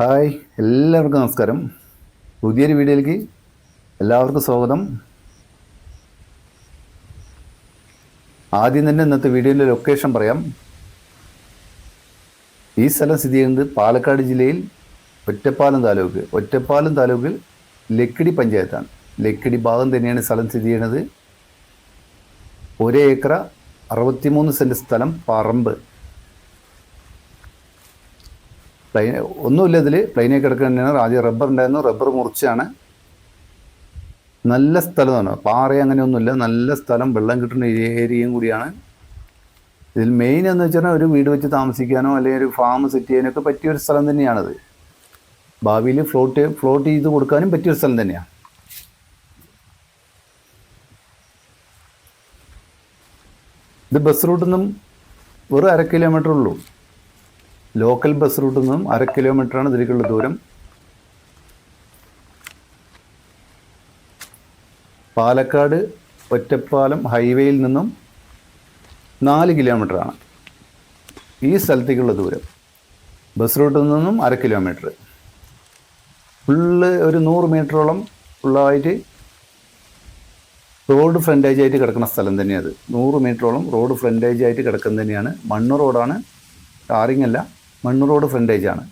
Hi എല്ലാവർക്കും നമസ്കാരം. പുതിയൊരു വീഡിയോയിലേക്ക് എല്ലാവർക്കും സ്വാഗതം. ആദ്യം തന്നെ ഇന്നത്തെ വീഡിയോയിലെ ലൊക്കേഷൻ പറയാം. ഈ സ്ഥലം സ്ഥിതി ചെയ്യുന്നത് പാലക്കാട് ജില്ലയിൽ ഒറ്റപ്പാലം താലൂക്ക്. ഒറ്റപ്പാലം താലൂക്കിൽ ലക്കിടി പഞ്ചായത്താണ്. ലക്കിടി ഭാഗം തന്നെയാണ് സ്ഥലം സ്ഥിതി ചെയ്യുന്നത്. ഒരേ ഏക്കറ അറുപത്തിമൂന്ന് സെന്റ് സ്ഥലം പറമ്പ്. പ്ലെയിൻ ഒന്നുമില്ല ഇതിൽ പ്ലെയിനെ കിടക്കുന്നതാണ് ആദ്യം റബ്ബർ ഉണ്ടായിരുന്നു. റബ്ബർ മുറിച്ചാണ്. നല്ല സ്ഥലമാണ് പാറ അങ്ങനെയൊന്നുമില്ല നല്ല സ്ഥലം. വെള്ളം കിട്ടുന്ന ഏരിയയും കൂടിയാണ്. ഇതിൽ മെയിൻ എന്ന് വെച്ചാൽ ഒരു വീട് വെച്ച് താമസിക്കാനോ അല്ലെങ്കിൽ ഒരു ഫാം സെറ്റ് ചെയ്യാനോ ഒക്കെ പറ്റിയ ഒരു സ്ഥലം തന്നെയാണത്. ഭാവിയിൽ ഫ്ലോട്ട് ഫ്ലോട്ട് ചെയ്ത് കൊടുക്കാനും പറ്റിയ ഒരു സ്ഥലം തന്നെയാണ് ഇത് ബസ് റൂട്ടിൽ നിന്നും വെറും അര കിലോമീറ്റർ ഉള്ളൂ. ലോക്കൽ ബസ് റൂട്ടിൽ നിന്നും അര കിലോമീറ്ററാണ് ഇതിലേക്കുള്ള ദൂരം. പാലക്കാട് ഒറ്റപ്പാലം ഹൈവേയിൽ നിന്നും നാല് കിലോമീറ്ററാണ് ഈ സ്ഥലത്തേക്കുള്ള ദൂരം. ബസ് റൂട്ടിൽ നിന്നും അര കിലോമീറ്റർ. ഫുള്ള് ഒരു നൂറ് മീറ്ററോളം ഉള്ളതായിട്ട് റോഡ് ഫ്രണ്ടേജ് ആയിട്ട് കിടക്കുന്ന സ്ഥലം തന്നെയാണ് അത്. നൂറ് മീറ്ററോളം റോഡ് ഫ്രണ്ടേജ് ആയിട്ട് കിടക്കുന്നത് തന്നെയാണ്. മണ്ണ് റോഡാണ്. ടാറിങ് അല്ല. മണ്ണ് റോഡ് ഫ്രണ്ടേജാണ്.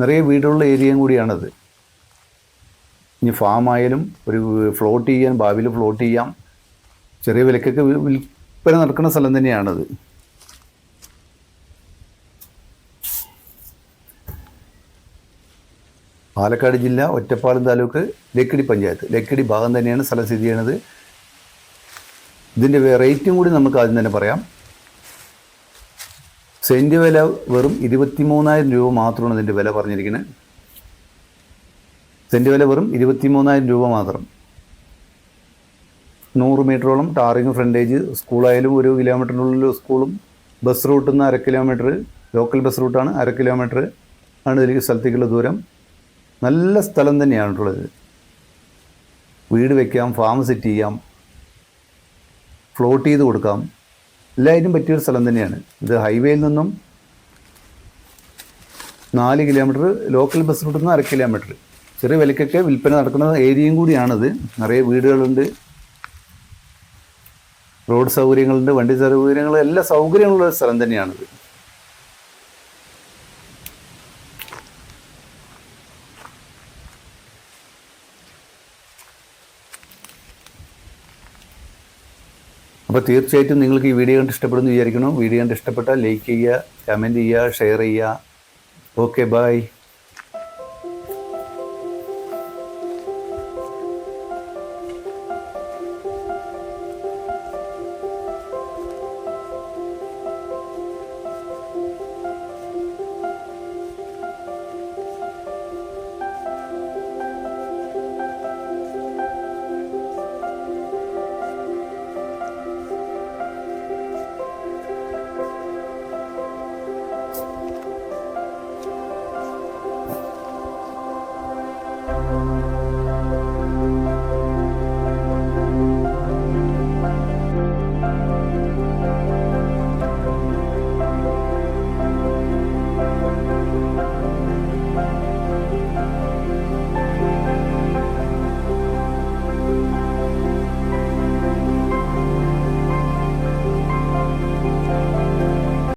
നിറയെ വീടുള്ള ഏരിയയും കൂടിയാണത്. ഇനി ഫാം ആയാലും ഒരു ഫ്ലോട്ട് ചെയ്യാൻ ഭാവിയിൽ ഫ്ലോട്ട് ചെയ്യാം. ചെറിയ വിലക്കൊക്കെ വിൽപ്പന നടക്കുന്ന സ്ഥലം തന്നെയാണത്. പാലക്കാട് ജില്ല ഒറ്റപ്പാലം താലൂക്ക് ലക്കിടി പഞ്ചായത്ത്. ലക്കിടി ഭാഗം തന്നെയാണ് സ്ഥലം സ്ഥിതി ചെയ്യണത്. ഇതിന്റെ റേറ്റും കൂടി നമുക്ക് ആദ്യം തന്നെ പറയാം. സെന്റ് വില വെറും ഇരുപത്തി മൂന്നായിരം രൂപ മാത്രമാണ് ഇതിന്റെ വില പറഞ്ഞിരിക്കുന്നത് സെന്റ് വില വെറും ഇരുപത്തി മൂന്നായിരം രൂപ മാത്രം. നൂറ് മീറ്ററോളം ടാറിങ് ഫ്രണ്ടേജ് സ്കൂളായാലും ഒരു കിലോമീറ്ററിനുള്ളിൽ സ്കൂളും ബസ് റൂട്ടിൽ നിന്ന് അര കിലോമീറ്റർ ലോക്കൽ ബസ് റൂട്ടാണ് അര കിലോമീറ്റർ ആണ് ഇതിലേക്ക് സ്ഥലത്തേക്കുള്ള ദൂരം. നല്ല സ്ഥലം തന്നെയാണുള്ളത്. വീട് വയ്ക്കാം ഫാം സെറ്റ് ചെയ്യാം ഫ്ലോട്ട് ചെയ്ത് കൊടുക്കാം. എല്ലാത്തിനും പറ്റിയൊരു സ്ഥലം തന്നെയാണ്. ഇത് ഹൈവേയിൽ നിന്നും നാല് കിലോമീറ്റർ ലോക്കൽ ബസ് റൂട്ടിൽ നിന്ന് അര കിലോമീറ്റർ ചെറിയ വിലക്കൊക്കെ വിൽപ്പന നടക്കുന്ന ഏരിയയും കൂടിയാണിത്. നിറയെ വീടുകളുണ്ട്. റോഡ് സൗകര്യങ്ങളുണ്ട് വണ്ടി സൗകര്യങ്ങൾ എല്ലാ സൗകര്യങ്ങളുള്ള സ്ഥലം തന്നെയാണിത്. അപ്പോൾ തീർച്ചയായിട്ടും നിങ്ങൾക്ക് ഈ വീഡിയോ കണ്ട് ഇഷ്ടപ്പെടുന്നു വിചാരിക്കണം വീഡിയോ കണ്ട് ഇഷ്ടപ്പെട്ടാൽ ലൈക്ക് ചെയ്യുക കമന്റ് ചെയ്യുക ഷെയർ ചെയ്യുക. Okay bye